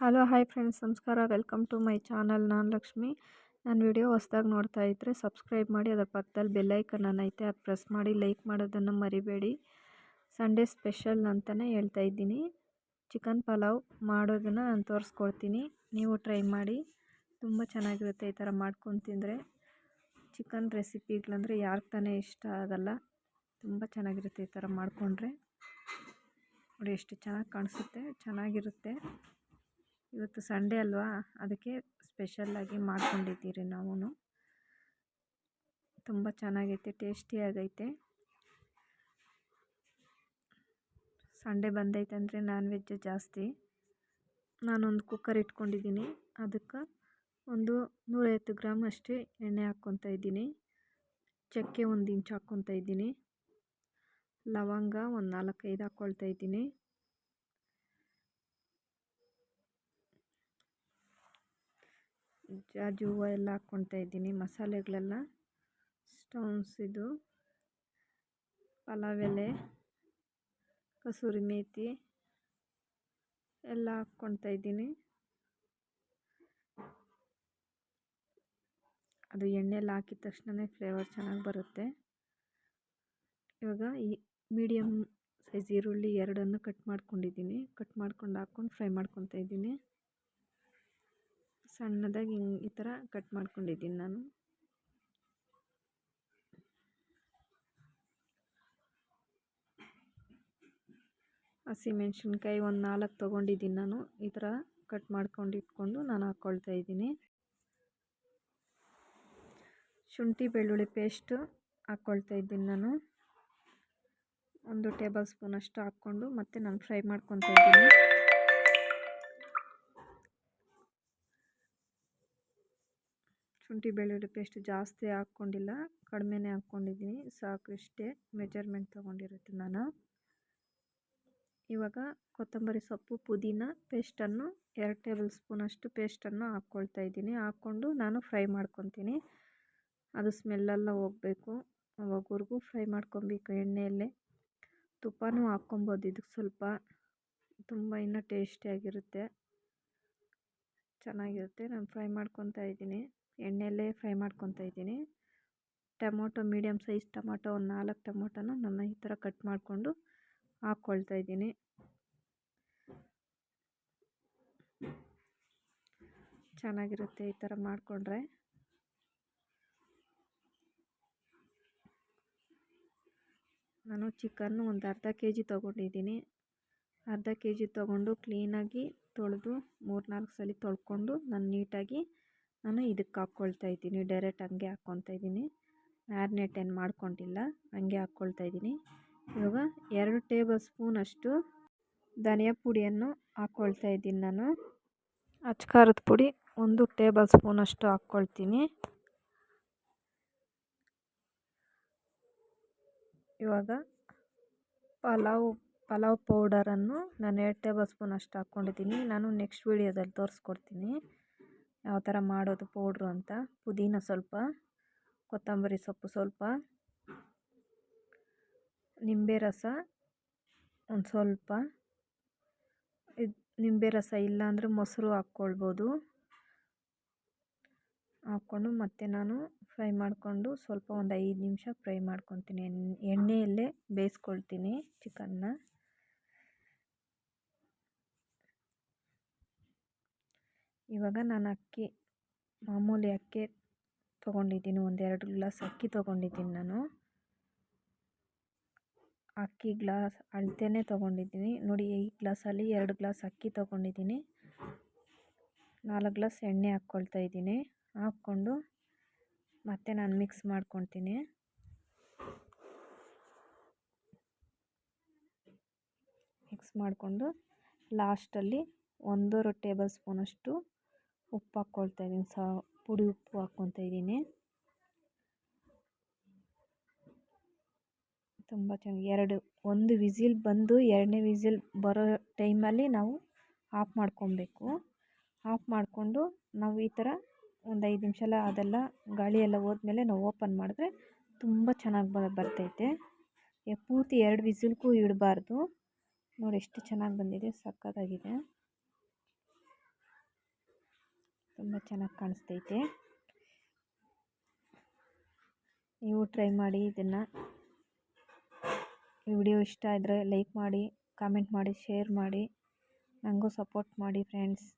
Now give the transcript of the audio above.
Hello, hi friends. ನಮಸ್ಕಾರ. Welcome to my channel. ನಾನು ಲಕ್ಷ್ಮಿ. ನಾನು ವಿಡಿಯೋ ಹೊಸ್ದಾಗಿ ನೋಡ್ತಾ ಇದ್ದರೆ ಸಬ್ಸ್ಕ್ರೈಬ್ ಮಾಡಿ, ಅದರ ಪಕ್ಕದಲ್ಲಿ ಬೆಲ್ಲೈಕನ್ ಐತೆ, ಅದು ಪ್ರೆಸ್ ಮಾಡಿ, ಲೈಕ್ ಮಾಡೋದನ್ನು ಮರಿಬೇಡಿ. ಸಂಡೇ ಸ್ಪೆಷಲ್ ಅಂತಲೇ ಹೇಳ್ತಾ ಇದ್ದೀನಿ. ಚಿಕನ್ ಪಲಾವ್ ಮಾಡೋದನ್ನು ನಾನು ತೋರಿಸ್ಕೊಡ್ತೀನಿ. ನೀವು ಟ್ರೈ ಮಾಡಿ. ತುಂಬ ಚೆನ್ನಾಗಿರುತ್ತೆ ಈ ಥರ ಮಾಡ್ಕೊಂಡು ತಿಂದರೆ. ಚಿಕನ್ ರೆಸಿಪಿಗಳಂದರೆ ಯಾರಿಗೆ ತಾನೇ ಇಷ್ಟ ಆಗಲ್ಲ. ತುಂಬ ಚೆನ್ನಾಗಿರುತ್ತೆ ಈ ಥರ ಮಾಡಿಕೊಂಡ್ರೆ. ನೋಡಿ, ಎಷ್ಟು ಚೆನ್ನಾಗಿ ಕಾಣಿಸುತ್ತೆ. ಚೆನ್ನಾಗಿರುತ್ತೆ. ಇವತ್ತು ಸಂಡೇ ಅಲ್ವಾ? ಅದಕ್ಕೆ ಸ್ಪೆಷಲ್ಲಾಗಿ ಮಾಡ್ಕೊಂಡಿದ್ದೀರಿ ನಾವು ತುಂಬ ಚೆನ್ನಾಗೈತೆ, ಟೇಸ್ಟಿಯಾಗೈತೆ. ಸಂಡೇ ಬಂದೈತೆ ಅಂದರೆ ನಾನ್ ವೆಜ್ ಜಾಸ್ತಿ. ನಾನೊಂದು ಕುಕ್ಕರ್ ಇಟ್ಕೊಂಡಿದ್ದೀನಿ. ಅದಕ್ಕೆ ಒಂದು ನೂರೈವತ್ತು ಗ್ರಾಮ್ ಅಷ್ಟೇ ಎಣ್ಣೆ ಹಾಕ್ಕೊತಾ ಇದ್ದೀನಿ. ಚಕ್ಕೆ ಒಂದು ಇಂಚು ಹಾಕ್ಕೊತಾ ಇದ್ದೀನಿ. ಲವಂಗ ಒಂದು ನಾಲ್ಕೈದು ಹಾಕ್ಕೊಳ್ತಾ ಇದ್ದೀನಿ. ಜಾಜಿ ಹೂವು ಎಲ್ಲ ಹಾಕ್ಕೊಳ್ತಾ ಇದ್ದೀನಿ. ಮಸಾಲೆಗಳೆಲ್ಲ ಸ್ಟೌನ್ಸ್ ಇದು. ಪಲಾವ್ ಎಲೆ, ಕಸೂರಿ ಮೇಥಿ ಎಲ್ಲ ಹಾಕ್ಕೊಳ್ತಾ ಇದ್ದೀನಿ. ಅದು ಎಣ್ಣೆಲಿ ಹಾಕಿದ ತಕ್ಷಣವೇ ಫ್ಲೇವರ್ ಚೆನ್ನಾಗಿ ಬರುತ್ತೆ. ಇವಾಗ ಈ ಮೀಡಿಯಮ್ ಸೈಜ್ ಈರುಳ್ಳಿ ಎರಡನ್ನು ಕಟ್ ಮಾಡ್ಕೊಂಡಿದ್ದೀನಿ. ಕಟ್ ಮಾಡ್ಕೊಂಡು ಹಾಕ್ಕೊಂಡು ಫ್ರೈ ಮಾಡ್ಕೊತಾ ಇದ್ದೀನಿ. ಸಣ್ಣದಾಗಿ ಈ ಥರ ಕಟ್ ಮಾಡ್ಕೊಂಡಿದ್ದೀನಿ ನಾನು. ಹಸಿಮೆಣ್ಸಿನ್ಕಾಯಿ ಒಂದು ನಾಲ್ಕು ತೊಗೊಂಡಿದ್ದೀನಿ ನಾನು. ಈ ಥರ ಕಟ್ ಮಾಡ್ಕೊಂಡು ಇಟ್ಕೊಂಡು ನಾನು ಹಾಕ್ಕೊಳ್ತಾ ಇದ್ದೀನಿ. ಶುಂಠಿ, ಬೆಳ್ಳುಳ್ಳಿ ಪೇಸ್ಟು ಹಾಕ್ಕೊಳ್ತಾ ಇದ್ದೀನಿ ನಾನು. ಒಂದು ಟೇಬಲ್ ಸ್ಪೂನಷ್ಟು ಹಾಕ್ಕೊಂಡು ಮತ್ತೆ ನಾನು ಫ್ರೈ ಮಾಡ್ಕೊತಾ ಇದ್ದೀನಿ. ಶುಂಠಿ ಬೆಳ್ಳುಳ್ಳಿ ಪೇಸ್ಟ್ ಜಾಸ್ತಿ ಹಾಕ್ಕೊಂಡಿಲ್ಲ, ಕಡಿಮೆನೇ ಹಾಕ್ಕೊಂಡಿದ್ದೀನಿ. ಸಾಕು ಮೆಜರ್ಮೆಂಟ್ ತೊಗೊಂಡಿರುತ್ತೆ ನಾನು. ಇವಾಗ ಕೊತ್ತಂಬರಿ ಸೊಪ್ಪು, ಪುದೀನ ಪೇಸ್ಟನ್ನು ಎರಡು ಟೇಬಲ್ ಸ್ಪೂನಷ್ಟು ಪೇಸ್ಟನ್ನು ಹಾಕ್ಕೊಳ್ತಾ ಇದ್ದೀನಿ. ಹಾಕ್ಕೊಂಡು ನಾನು ಫ್ರೈ ಮಾಡ್ಕೊತೀನಿ. ಅದು ಸ್ಮೆಲ್ಲೆಲ್ಲ ಹೋಗಬೇಕು. ಅವಾಗವರೆಗೂ ಫ್ರೈ ಮಾಡ್ಕೊಬೇಕು ಎಣ್ಣೆಯಲ್ಲೇ. ತುಪ್ಪನೂ ಹಾಕ್ಕೊಬೋದು ಇದಕ್ಕೆ ಸ್ವಲ್ಪ. ತುಂಬ ಇನ್ನೂ ಟೇಸ್ಟಿಯಾಗಿರುತ್ತೆ ಚೆನ್ನಾಗಿರುತ್ತೆ. ನಾನು ಫ್ರೈ ಮಾಡ್ಕೊತಾ ಇದ್ದೀನಿ. ಎಣ್ಣೆಯಲ್ಲೇ ಫ್ರೈ ಮಾಡ್ಕೊತಾ ಇದ್ದೀನಿ. ಟೊಮೊಟೊ ಮೀಡಿಯಮ್ ಸೈಜ್ ಟೊಮೊಟೊ, ಒಂದು ನಾಲ್ಕು ಟೊಮೊಟೊನ ನಾನು ಈ ಥರ ಕಟ್ ಮಾಡಿಕೊಂಡು ಹಾಕ್ಕೊಳ್ತಾ ಇದ್ದೀನಿ. ಚೆನ್ನಾಗಿರುತ್ತೆ ಈ ಥರ ಮಾಡಿಕೊಂಡ್ರೆ. ನಾನು ಚಿಕನ್ನು ಒಂದು ಅರ್ಧ ಕೆ ಜಿ ತೊಗೊಂಡಿದ್ದೀನಿ. ಅರ್ಧ ಕೆ ಜಿ ತೊಗೊಂಡು ಕ್ಲೀನಾಗಿ ತೊಳೆದು ಮೂರು ನಾಲ್ಕು ಸಲ ತೊಳ್ಕೊಂಡು ನಾನು ನೀಟಾಗಿ ನಾನು ಇದಕ್ಕೆ ಹಾಕ್ಕೊಳ್ತಾ ಇದ್ದೀನಿ, ಡೈರೆಕ್ಟ್ ಹಂಗೆ ಹಾಕ್ಕೊತಾ ಇದ್ದೀನಿ. ಮ್ಯಾರಿನೇಟ್ ಏನು ಮಾಡ್ಕೊಂಡಿಲ್ಲ, ಹಂಗೆ ಹಾಕ್ಕೊಳ್ತಾ ಇದ್ದೀನಿ. ಇವಾಗ ಎರಡು ಟೇಬಲ್ ಸ್ಪೂನಷ್ಟು ಧನಿಯಾ ಪುಡಿಯನ್ನು ಹಾಕ್ಕೊಳ್ತಾ ಇದ್ದೀನಿ ನಾನು. ಅಚ್ಕಾರದ ಪುಡಿ ಒಂದು ಟೇಬಲ್ ಸ್ಪೂನಷ್ಟು ಹಾಕ್ಕೊಳ್ತೀನಿ. ಇವಾಗ ಪಲಾವ್ ಪಲಾವ್ ಪೌಡರನ್ನು ನಾನು ಎರಡು ಟೇಬಲ್ ಸ್ಪೂನ್ ಅಷ್ಟು ಹಾಕ್ಕೊಂಡಿದ್ದೀನಿ. ನಾನು ನೆಕ್ಸ್ಟ್ ವೀಡಿಯೋದಲ್ಲಿ ತೋರಿಸ್ಕೊಡ್ತೀನಿ. ಯಾವ ಥರ ಮಾಡೋದು ಪೌಡ್ರು ಅಂತ, ಪುದೀನ ಸ್ವಲ್ಪ, ಕೊತ್ತಂಬರಿ ಸೊಪ್ಪು ಸ್ವಲ್ಪ, ನಿಂಬೆ ರಸ ಒಂದು ಸ್ವಲ್ಪ. ಇದು ನಿಂಬೆ ರಸ ಇಲ್ಲಾಂದರೆ ಮೊಸರು ಹಾಕ್ಕೊಳ್ಬೋದು. ಹಾಕ್ಕೊಂಡು ಮತ್ತೆ ನಾನು ಫ್ರೈ ಮಾಡಿಕೊಂಡು ಸ್ವಲ್ಪ ಒಂದು ಐದು ನಿಮಿಷ ಫ್ರೈ ಮಾಡ್ಕೊತೀನಿ. ಎಣ್ಣೆಯಲ್ಲೇ ಬೇಯಿಸ್ಕೊಳ್ತೀನಿ ಚಿಕನ್ನ. ಇವಾಗ ನಾನು ಅಕ್ಕಿ, ಮಾಮೂಲಿ ಅಕ್ಕಿ ತೊಗೊಂಡಿದ್ದೀನಿ, ಒಂದೆರಡು ಗ್ಲಾಸ್ ಅಕ್ಕಿ ತೊಗೊಂಡಿದ್ದೀನಿ ನಾನು. ಅಕ್ಕಿ ಗ್ಲಾಸ್ ಅಳತೆನೇ ತೊಗೊಂಡಿದ್ದೀನಿ. ನೋಡಿ, ಈ ಗ್ಲಾಸಲ್ಲಿ ಎರಡು ಗ್ಲಾಸ್ ಅಕ್ಕಿ ತೊಗೊಂಡಿದ್ದೀನಿ. ನಾಲ್ಕು ಗ್ಲಾಸ್ ಎಣ್ಣೆ ಹಾಕ್ಕೊಳ್ತಾ ಇದ್ದೀನಿ. ಹಾಕ್ಕೊಂಡು ಮತ್ತೆ ನಾನು ಮಿಕ್ಸ್ ಮಾಡ್ಕೊತೀನಿ ಮಿಕ್ಸ್ ಮಾಡಿಕೊಂಡು ಲಾಸ್ಟಲ್ಲಿ ಒಂದೂವರೆ ಟೇಬಲ್ ಸ್ಪೂನಷ್ಟು ಉಪ್ಪು ಹಾಕ್ಕೊಳ್ತಾ ಇದ್ದೀನಿ, ಸ, ಪುಡಿ ಉಪ್ಪು ಹಾಕ್ಕೊತಾ ಇದ್ದೀನಿ. ತುಂಬ ಚೆನ್ನಾಗಿ, ಎರಡು, ಒಂದು ವಿಸಿಲ್ ಬಂದು ಎರಡನೇ ವಿಸಿಲ್ ಬರೋ ಟೈಮಲ್ಲಿ ನಾವು ಆಫ್ ಮಾಡ್ಕೊಬೇಕು. ಆಫ್ ಮಾಡಿಕೊಂಡು ನಾವು ಈ ಥರ ಒಂದು ಐದು ನಿಮಿಷ ಎಲ್ಲ ಅದೆಲ್ಲ ಗಾಳಿ ಎಲ್ಲ ಹೋದ್ಮೇಲೆ ನಾವು ಓಪನ್ ಮಾಡಿದ್ರೆ ತುಂಬ ಚೆನ್ನಾಗಿ ಬ, ಬರ್ತೈತೆ. ಪೂರ್ತಿ ಎರಡು ವಿಸಿಲ್ಗೂ ಇಡಬಾರ್ದು. ನೋಡಿ, ಎಷ್ಟು ಚೆನ್ನಾಗಿ ಬಂದಿದೆ, ಸಕ್ಕತ್ತಾಗಿದೆ. ತುಂಬ ಚೆನ್ನಾಗಿ ಕಾಣಿಸ್ತೈತೆ. ನೀವು ಟ್ರೈ ಮಾಡಿ ಇದನ್ನು. ಈ ವಿಡಿಯೋ ಇಷ್ಟ ಆದರೆ ಲೈಕ್ ಮಾಡಿ, ಕಾಮೆಂಟ್ ಮಾಡಿ, ಶೇರ್ ಮಾಡಿ. ನನಗೂ ಸಪೋರ್ಟ್ ಮಾಡಿ ಫ್ರೆಂಡ್ಸ್.